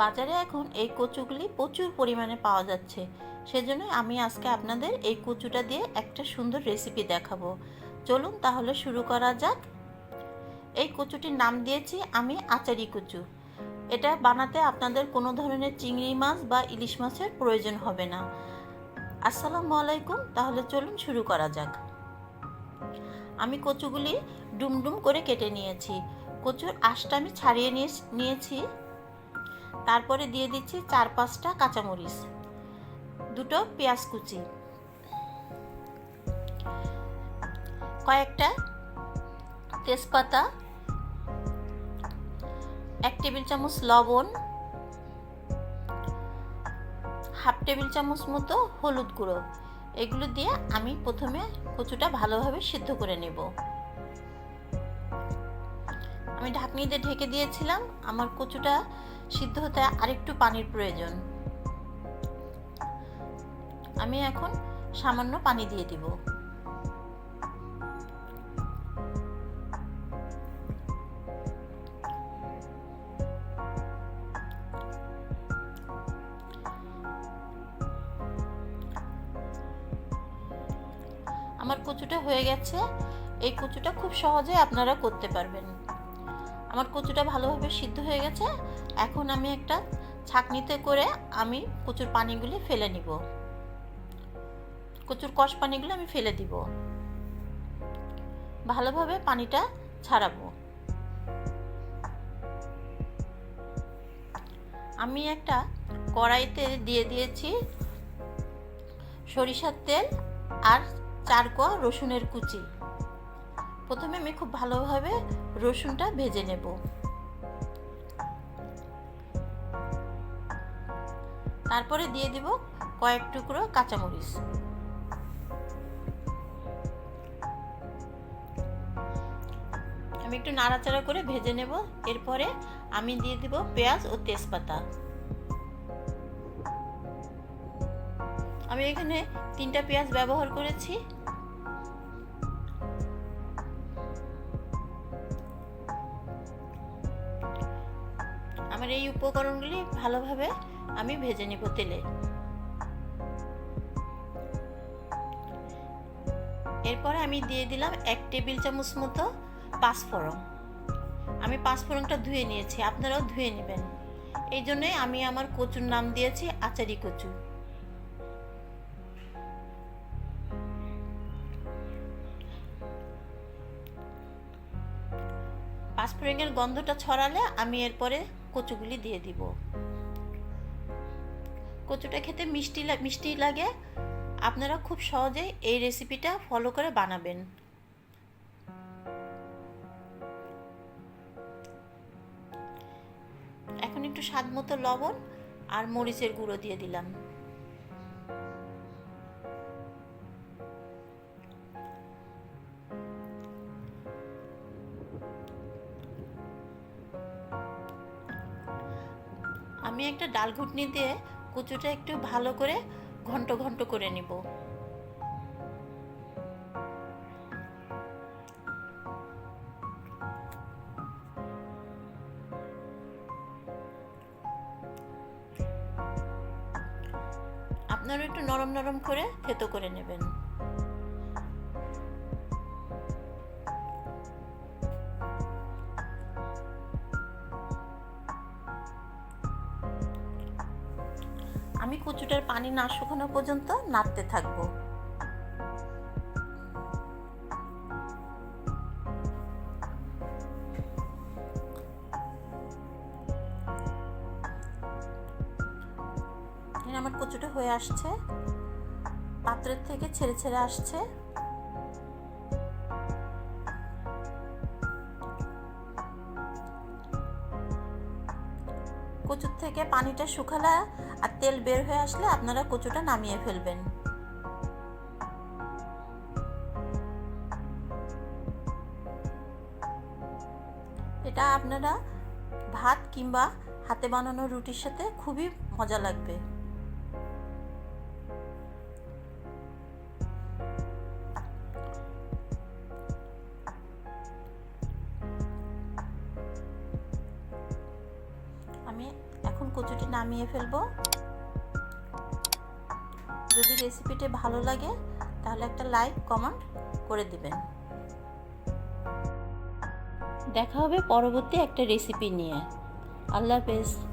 বাজারে এখন এই কচুগুলি প্রচুর পরিমাণে পাওয়া যাচ্ছে। সেজন্য আমি আজকে আপনাদের এই কচুটা দিয়ে একটা সুন্দর রেসিপি দেখাবো। চলুন তাহলে শুরু করা যাক। এই কচুটির নাম দিয়েছি আমি আচারি কচু। এটা বানাতে আপনাদের কোনো ধরনের চিংড়ি মাছ বা ইলিশ মাছের প্রয়োজন হবে না। আসসালামু আলাইকুম, তাহলে চলুন শুরু করা যাক। আমি কচুগুলি ডুমডুম করে কেটে নিয়েছি। কচুর আঁশটা আমি ছাড়িয়ে নিয়ে নিয়েছি। তারপরে দিয়ে দিচ্ছি চার পাঁচটা কাঁচামরিচ। দুটো পেঁয়াজ কুচি। কয়েকটা তেজপাতা, এক টেবিল চামচ লবণ, হাফ টেবিল চামচ মতো হলুদ গুঁড়ো। এগুলো দিয়ে আমি প্রথমে কচুটা ভালোভাবে সিদ্ধ করে নেব। আমি ঢাকনি দিয়ে ঢেকে দিয়েছিলাম। আমার কচুটা সিদ্ধ হতে আরেকটু পানির প্রয়োজন। আমি এখন সামান্য পানি দিয়ে দিব। আমার কচুটা হয়ে গেছে। এই কচুটা খুব সহজে আপনারা করতে পারবেন। আমার কচুটা ভালোভাবে সিদ্ধ হয়ে গেছে। এখন আমি একটা ছাকনিতে করে আমি কচুর পানিগুলি ফেলে নিব। কচুর কষ পানিগুলো আমি ফেলে দিব। ভালোভাবে পানিটা ছাড়াবো। আমি একটা কড়াইতে দিয়ে দিয়েছি সরিষার তেল আর চার কোয়া রসুনের কুচি। প্রথমে আমি খুব ভালোভাবে রসুনটা ভেজে নেব। তারপরে দিয়ে দিব কয়েক টুকরো কাঁচামরিচ। আমি একটু নাড়াচাড়া করে ভেজে নেব। এরপরে আমি দিয়ে দিব পেঁয়াজ ও তেজপাতা। আমি এখানে তিনটা পেঁয়াজ ব্যবহার করেছি। এই উপকরণগুলি ভালোভাবে আমি ভেজে নিব তেলে। এরপরে আমি দিয়ে দিলাম এক টেবিল চামচ মতো পাঁচফোড়ন। আমি পাঁচফোড়নটা ধুয়ে নিয়েছি, আপনারাও ধুয়ে নেবেন। এই জন্যই আমি আমার কচুর নাম দিয়েছি, আচারি কচু। পাঁচফোড়নের গন্ধটা ছড়ালে আমি এরপরে কচুগুলি দিয়ে দিব। কচুটা খেতে মিষ্টি মিষ্টি লাগে। আপনারা খুব সহজে এই রেসিপিটা ফলো করে বানাবেন। এখন একটু স্বাদ মতো লবণ আর মরিচের গুঁড়ো দিয়ে দিলাম। আমি একটা ডাল ঘুটনি দিয়ে কুচুটা একটু ভালো করে ঘন্ট ঘন্ট করে নিব। আপনারা একটু নরম নরম করে থেতো করে নেবেন। আমি কচুটার পানি না শুকানো পর্যন্ত নাড়তে থাকব। আমার কচুটা হয়ে আসছে। পাত্রের থেকে ছেড়ে ছেড়ে আসছে। কচুর থেকে পানিটা শুকালে আর তেল বের হয়ে আসলে আপনারা কচুটা নামিয়ে ফেলবেন। এটা আপনারা ভাত কিংবা হাতে বানানো রুটির সাথে খুবই মজা লাগবে। আমি এখন কচুটি নামিয়ে ফেলব। যদি রেসিপিটি ভালো লাগে, তাহলে একটা লাইক কমেন্ট করে দিবেন। দেখা হবে পরবর্তী একটা রেসিপি নিয়ে। আল্লাহ হাফেজ।